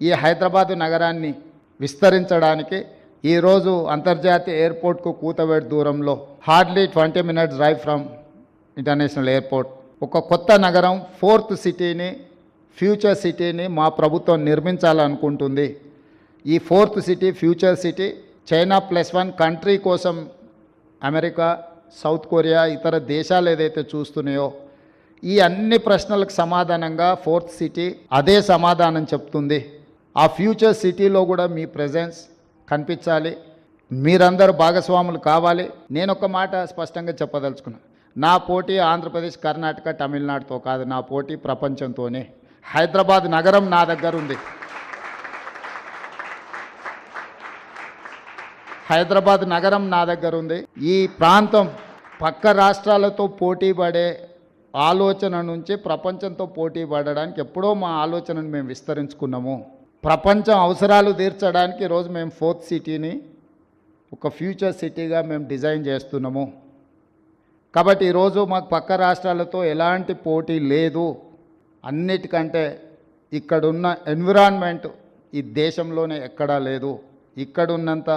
ఈ హైదరాబాదు నగరాన్ని విస్తరించడానికి ఈరోజు అంతర్జాతీయ ఎయిర్పోర్ట్కు కూతవేడు దూరంలో hardly twenty minutes drive from international airport. ఒక కొత్త నగరం ఫోర్త్ సిటీని ఫ్యూచర్ సిటీని మా ప్రభుత్వం నిర్మించాలనుకుంటుంది. ఈ fourth city future city China plus one country కోసం అమెరికా సౌత్ కొరియా ఇతర దేశాలు ఏదైతే చూస్తున్నాయో ఈ అన్ని ప్రశ్నలకు సమాధానంగా ఫోర్త్ సిటీ అదే సమాధానం చెప్తుంది. ఆ ఫ్యూచర్ సిటీలో కూడా మీ ప్రెజెన్స్ కనిపించాలి. మీరందరూ భాగస్వాములు కావాలి. నేను ఒక మాట స్పష్టంగా చెప్పదలుచుకున్నా. నా పోటీ ఆంధ్రప్రదేశ్ కర్ణాటక తమిళనాడుతో కాదు నా పోటీ ప్రపంచంతోనే. హైదరాబాద్ నగరం నా దగ్గర ఉంది. హైదరాబాద్ నగరం నా దగ్గర ఉంది. ఈ ప్రాంతం పక్క రాష్ట్రాలతో పోటీ పడే ఆలోచన నుంచి ప్రపంచంతో పోటీ పడడానికి ఎప్పుడో మా ఆలోచనను మేము విస్తరించుకున్నాము. ప్రపంచం అవసరాలు తీర్చడానికి ఈరోజు మేము ఫోర్త్ సిటీని ఒక ఫ్యూచర్ సిటీగా మేము డిజైన్ చేస్తున్నాము. కాబట్టి ఈరోజు మాకు పక్క రాష్ట్రాలతో ఎలాంటి పోటీ లేదు. అన్నిటికంటే ఇక్కడున్న ఎన్విరాన్మెంట్ ఈ దేశంలోనే ఎక్కడా లేదు. ఇక్కడున్నంత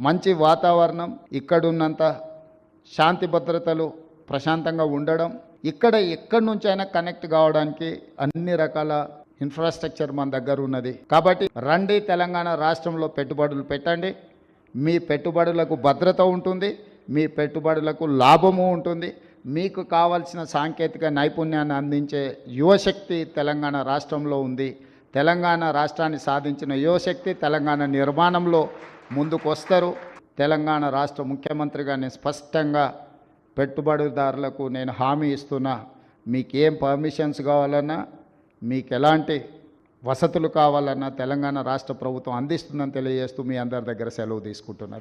మంచి వాతావరణం ఇక్కడున్నంత శాంతి భద్రతలు ప్రశాంతంగా ఉండడం ఇక్కడ ఎక్కడి నుంచైనా కనెక్ట్ కావడానికి అన్ని రకాల ఇన్ఫ్రాస్ట్రక్చర్ మన దగ్గర ఉన్నది. కాబట్టి రండి తెలంగాణ రాష్ట్రంలో పెట్టుబడులు పెట్టండి. మీ పెట్టుబడులకు భద్రత ఉంటుంది. మీ పెట్టుబడులకు లాభము ఉంటుంది. మీకు కావాల్సిన సాంకేతిక నైపుణ్యాన్ని అందించే యువశక్తి తెలంగాణ రాష్ట్రంలో ఉంది. తెలంగాణ రాష్ట్రాన్ని సాధించిన యువశక్తి తెలంగాణ నిర్మాణంలో ముందుకు వస్తారు తెలంగాణ రాష్ట్ర ముఖ్యమంత్రిగా నేను స్పష్టంగా పెట్టుబడిదారులకు నేను హామీ ఇస్తున్నా. మీకేం పర్మిషన్స్ కావాలన్నా మీకు ఎలాంటి వసతులు కావాలన్నా తెలంగాణ రాష్ట్ర ప్రభుత్వం అందిస్తుందని తెలియజేస్తూ మీ అందరి దగ్గర సెలవు తీసుకుంటున్నారు